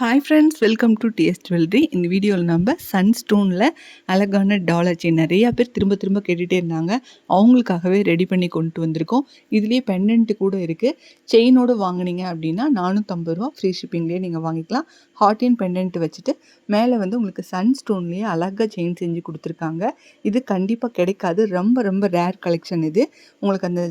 Hi friends welcome to DS jewellery இந்த வீடியோவில் நம்ம சன்ஸ்டோனில் அழகான டாலர் செயின் நிறையா பேர் திரும்ப திரும்ப கேட்டுகிட்டே இருந்தாங்க. அவங்களுக்காகவே ரெடி பண்ணி கொண்டு வந்திருக்கோம். இதுலேயே பெண்டன்ட்டு கூட இருக்குது செயினோடு வாங்கினீங்க அப்படின்னா நானூற்றம்பது ரூபா ஃப்ரீ ஷிப்பிங்லேயே நீங்கள் வாங்கிக்கலாம். ஹாட் அண்ட் பெண்டன்ட் வச்சுட்டு மேலே வந்து உங்களுக்கு சன்ஸ்டோன்லேயே அழகாக செயின் செஞ்சு கொடுத்துருக்காங்க. இது கண்டிப்பாக கிடைக்காது. ரொம்ப ரொம்ப ரேர் கலெக்ஷன் இது. உங்களுக்கு அந்த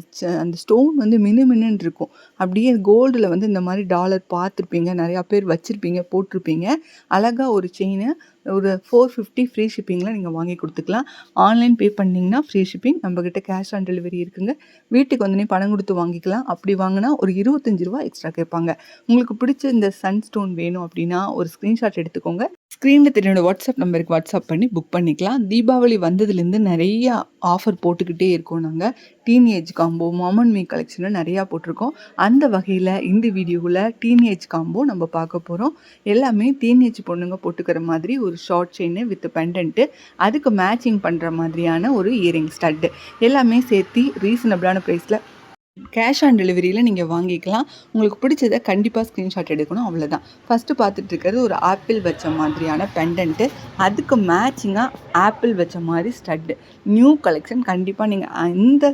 அந்த ஸ்டோன் வந்து மினு மினுன்னு இருக்கும். அப்படியே கோல்டில் வந்து இந்த மாதிரி டாலர் பார்த்துருப்பீங்க. நிறையா பேர் வச்சுருப்பீங்க. நீங்கள் போட்டிருப்பீங்க. அழகாக ஒரு செயினை ஒரு ஃபோர் ஃபிஃப்டி ஃப்ரீ ஷிப்பிங்கில் நீங்கள் வாங்கி கொடுத்துக்கலாம். ஆன்லைன் பே பண்ணிங்கன்னா ஃப்ரீ ஷிப்பிங் நம்மக்கிட்ட கேஷ் ஆன் டெலிவரி இருக்குங்க. வீட்டுக்கு வந்தோடனே பணம் கொடுத்து வாங்கிக்கலாம். அப்படி வாங்கினா ஒரு இருபத்தஞ்சி ரூபா எக்ஸ்ட்ரா கேட்பாங்க. உங்களுக்கு பிடிச்ச இந்த சன் ஸ்டோன் வேணும் அப்படின்னா ஒரு ஸ்க்ரீன்ஷாட் எடுத்துக்கோங்க. ஸ்க்ரீனில் தெரியோட வாட்ஸ்அப் நம்பருக்கு வாட்ஸ்அப் பண்ணி புக் பண்ணிக்கலாம். தீபாவளி வந்ததுலேருந்து நிறைய ஆஃபர் போட்டுக்கிட்டே இருக்கோம் நாங்கள் டீனேஜ் காம்போ மாமன் மீ கலெக்ஷனில் நிறையா போட்டிருக்கோம். அந்த வகையில் இந்த வீடியோவில் டீனேஜ் காம்போ நம்ம பார்க்க போகிறோம் எல்லாமே டீனேஜ் பொண்ணுங்க போட்டுக்கிற மாதிரி ஒரு ஒரு ஷார்ட் செயின் வித் பெண்டன்ட்டு அதுக்கு மேட்சிங் பண்ணுற மாதிரியான ஒரு இயரிங் ஸ்டட்டு எல்லாமே சேர்த்து ரீசனபிளான ப்ரைஸில் கேஷ் ஆன் டெலிவரியில் நீங்கள் வாங்கிக்கலாம். உங்களுக்கு பிடிச்சதை கண்டிப்பாக ஸ்க்ரீன்ஷாட் எடுக்கணும். அவ்வளோதான் ஃபஸ்ட்டு பார்த்துட்டு இருக்கிறது ஒரு ஆப்பிள் வச்ச மாதிரியான பெண்டன்ட்டு அதுக்கு மேட்சிங்காக ஆப்பிள் வச்ச மாதிரி ஸ்டட்டு நியூ கலெக்ஷன் கண்டிப்பாக நீங்கள் இந்த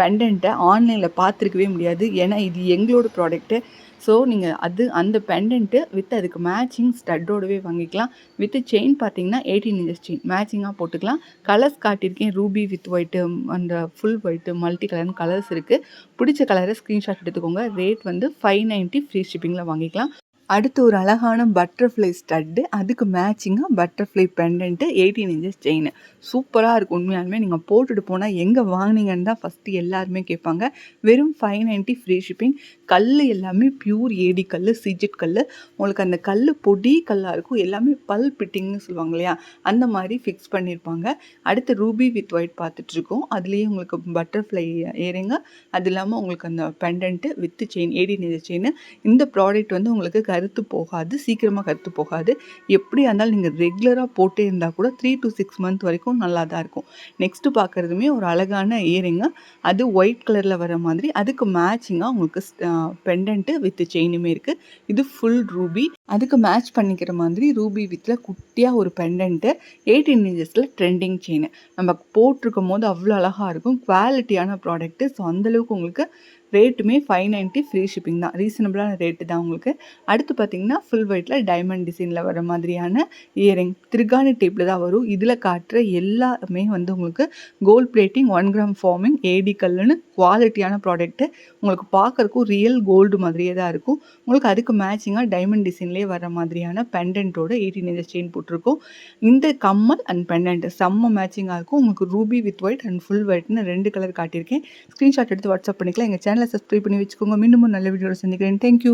பெண்டன்ட்டை ஆன்லைனில் பார்த்துருக்கவே முடியாது. ஏன்னா இது எங்களோட ப்ராடக்ட்டு ஸோ நீங்கள் அது அந்த பெண்டன்ட்டு வித் அதுக்கு மேட்சிங் ஸ்டட்டோடவே வாங்கிக்கலாம். வித் செயின் பார்த்தீங்கன்னா எயிட்டீன் இன்ச்சஸ் செயின் மேட்சிங்காக போட்டுக்கலாம். கலர்ஸ் காட்டியிருக்கேன். ரூபி வித் ஒயிட்டு அந்த ஃபுல் ஒயிட்டு மல்டி கலர்னு கலர்ஸ் இருக்குது பிடிச்ச கலரை ஸ்க்ரீன்ஷாட் எடுத்துக்கோங்க. ரேட் வந்து ஃபைவ் நைன்ட்டி ஃப்ரீ ஷிப்பிங்கில் வாங்கிக்கலாம். அடுத்து ஒரு அழகான பட்டர்ஃப்ளை ஸ்டட்டு அதுக்கு மேட்சிங்காக butterfly pendant eighteen inches chain சூப்பராக இருக்கும் உண்மையாலுமே. நீங்கள் போட்டுட்டு போனால் எங்கே வாங்கினீங்கன்னு தான் ஃபஸ்ட்டு எல்லாருமே கேட்பாங்க. வெறும் ஃபைவ் நைன்ட்டி ஃப்ரீ ஷிப்பிங் கல் எல்லாமே பியூர் ஏடி கல் சிஜிட் கல் உங்களுக்கு அந்த கல் பொடி கல்லாக இருக்கும். எல்லாமே பல் பிட்டிங்னு சொல்லுவாங்க இல்லையா? அந்த மாதிரி ஃபிக்ஸ் பண்ணியிருப்பாங்க அடுத்து ரூபி வித் ஒயிட் பார்த்துட்ருக்கோம் அதுலேயே உங்களுக்கு பட்டர்ஃப்ளை ஏறிங்க அது இல்லாமல் உங்களுக்கு அந்த pendant with chain eighteen inches chain இந்த ப்ராடக்ட் வந்து உங்களுக்கு கருத்து போகாது சீக்கிரமாக கருத்து போகாது. எப்படியா இருந்தாலும் நீங்கள் ரெகுலராக போட்டே இருந்தால் கூட த்ரீ டு சிக்ஸ் மந்த் வரைக்கும் நல்லா தான் இருக்கும். நெக்ஸ்ட்டு பார்க்குறதுமே ஒரு அழகான இயரிங்கு அது ஒயிட் கலரில் வர மாதிரி அதுக்கு மேட்சிங்காக உங்களுக்கு பெண்டன்ட்டு வித் செயினுமே இருக்குது இது ஃபுல் ரூபி அதுக்கு மேட்ச் பண்ணிக்கிற மாதிரி ரூபி வித்தில் குட்டியாக ஒரு பெண்டன்ட்டு எயிட்டீன் இன்ச்சஸில் ட்ரெண்டிங் செயின் நம்ம போட்டிருக்கும் போது அவ்வளோ அழகாக இருக்கும். குவாலிட்டியான ப்ராடக்ட்டு ஸோ அந்தளவுக்கு உங்களுக்கு ரேட்டுமே ஃபைவ் நைன்ட்டி ஃப்ரீ ஷிப்பிங் தான். ரீசனபிளான ரேட்டு தான் உங்களுக்கு. அடுத்து பார்த்தீங்கன்னா ஃபுல் ஒயிட்டில் டைமண்ட் டிசைனில் வர மாதிரியான இயரிங் திருகாணி டேப்பில் தான் வரும். இதில் காட்டுற எல்லாமே வந்து உங்களுக்கு gold plating one gram forming AD கல்லுன்னு குவாலிட்டியான ப்ராடக்ட்டு உங்களுக்கு பார்க்குறக்கும் ரியல் கோல்டு மாதிரியே தான் இருக்கும். உங்களுக்கு அதுக்கு மேட்சிங்காக டைமண்ட் டிசைன்லேயே வர மாதிரியான பெண்டன்ட்டோட எயிட்டீன் இன்ச்சஸ் செயின் போட்டிருக்கோம். இந்த கம்மல் அண்ட் பெண்டன்ட் செம்ம மேட்சிங்காக இருக்கும். உங்களுக்கு ruby with white and full ஒயிட்னு ரெண்டு கலர் காட்டியிருக்கேன். ஸ்க்ரீன்ஷாட் எடுத்து வாட்ஸ்அப் பண்ணிக்கலாம். எங்கள் சேனல் சேனலை சப்ஸ்கிரைப் பண்ணி வச்சுக்கோங்க. மீண்டும் நல்ல வீடியோவில் சந்திக்கிறேன். தேங்க்யூ